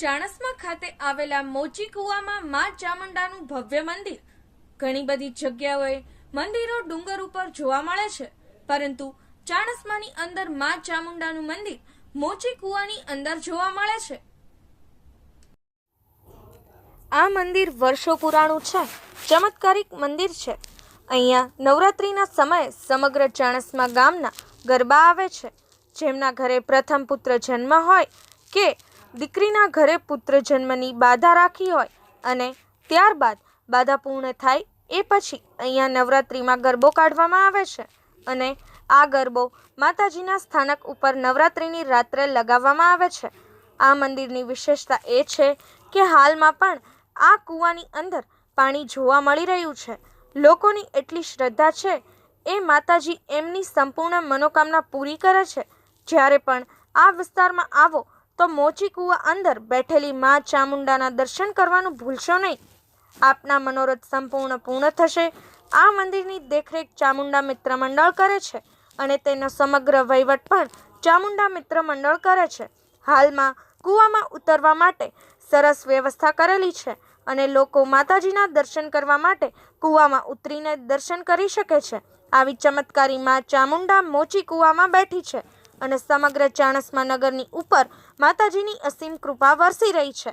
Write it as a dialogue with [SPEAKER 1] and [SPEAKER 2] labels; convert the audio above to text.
[SPEAKER 1] ચાણસ્મા ખાતે આવેલા મોચી કુવામાં મા ચામુંડાનું ભવ્ય મંદિર. ઘણી બધી જગ્યાઓએ મંદિરો ડુંગર ઉપર જોવા મળે છે, પરંતુ ચાણસ્માની અંદર મા ચામુંડાનું મંદિર મોચી કુવાની અંદર જોવા મળે છે. આ મંદિર વર્ષો પુરાણું છે, ચમત્કારિક મંદિર છે. અહીંયા નવરાત્રિના સમયે સમગ્ર ચાણસમા ગામના ગરબા આવે છે. જેમના ઘરે પ્રથમ પુત્ર જન્મ હોય કે દીકરીના ઘરે પુત્ર જન્મની બાધા રાખી હોય અને ત્યારબાદ બાધા પૂર્ણ થાય એ પછી અહીંયા નવરાત્રિમાં ગરબો કાઢવામાં આવે છે અને આ ગરબો માતાજીના સ્થાનક ઉપર નવરાત્રિની રાત્રે લગાવવામાં આવે છે. આ મંદિરની વિશેષતા એ છે કે હાલમાં પણ આ કૂવાની અંદર પાણી જોવા મળી રહ્યું છે. લોકોની એટલી શ્રદ્ધા છે એ માતાજી એમની સંપૂર્ણ મનોકામના પૂરી કરે છે. જ્યારે પણ આ વિસ્તારમાં આવો તો મોચી કૂવા અંદર બેઠેલી મા ચામુંડાના દર્શન કરવાનું ભૂલશો નહીં. આપના મનોરથ સંપૂર્ણ પૂર્ણ થશે. આ મંદિરની દેખરેખ ચામુંડા મિત્ર મંડળ કરે છે અને તેનો સમગ્ર વહીવટ પણ ચામુંડા મિત્ર મંડળ કરે છે. હાલમાં કૂવામાં ઉતરવા માટે સરસ વ્યવસ્થા કરેલી છે અને લોકો માતાજીના દર્શન કરવા માટે કૂવામાં ઉતરીને દર્શન કરી શકે છે. આવી ચમત્કારી માં ચામુંડા મોચી કૂવામાં બેઠી છે. અને સમગ્ર ચાણસ્મા નગરની ઉપર માતાજીની અસીમ કૃપા વરસી રહી છે.